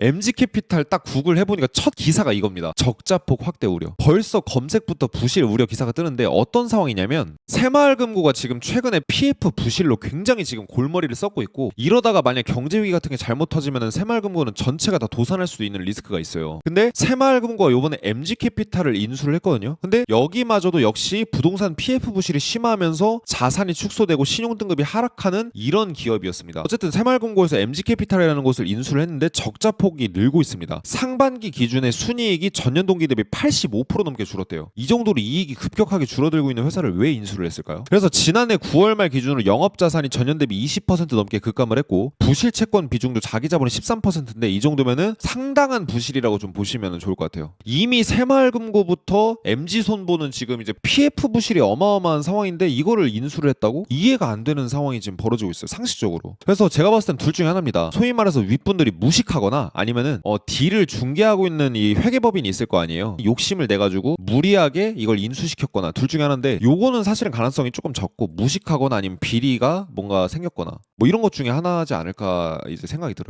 MG 캐피탈 딱 구글 해보니까 첫 기사가 이겁니다. 적자폭 확대 우려. 벌써 검색부터 부실 우려 기사가 뜨는데 어떤 상황이냐면 새마을금고가 지금 최근에 PF 부실로 굉장히 지금 골머리를 썩고 있고 이러다가 만약 경제 위기 같은 게 잘못 터지면은 새마을금고는 전체가 다 도산할 수도 있는 리스크가 있어요. 근데 새마을금고가 요번에 MG 캐피탈을 인수를 했거든요. 근데 여기마저도 역시 부동산 PF 부실이 심하면서 자산이 축소되고 신용 등급이 하락하는 이런 기업이었습니다. 어쨌든 새마을금고에서 MG 캐피탈이라는 곳을 인수를 했는데 적자 폭이 늘고 있습니다. 상반기 기준의 순이익이 전년 동기 대비 85% 넘게 줄었대요. 이 정도로 이익이 급격하게 줄어들고 있는 회사를 왜 인수를 했을까요? 그래서 지난해 9월 말 기준으로 영업 자산이 전년 대비 20% 넘게 급감을 했고 부실 채권 비중도 자기 자본의 13%인데 이 정도면은 상당한 부실이라고 좀 보시면 좋을 것 같아요. 이미 새마을금고부터 MG 손보는 지금 이제 PF 부실이 어마어마한 상황인데 이거를 인수를 했다고 이해가 안 되는 상황이 지금 벌어지고 있어요. 상식적으로. 그래서 제가 봤을 땐 둘 중에 하나입니다. 소위 말해서 윗분들이 무식하거나 아니면은 어 딜을 중개하고 있는 이 회계법인이 있을 거 아니에요. 욕심을 내 가지고 무리하게 이걸 인수시켰거나 둘 중에 하나인데 요거는 사실은 가능성이 조금 적고 무식하거나 아니면 비리가 뭔가 생겼거나 뭐 이런 것 중에 하나지 않을까 이제 생각이 들어요.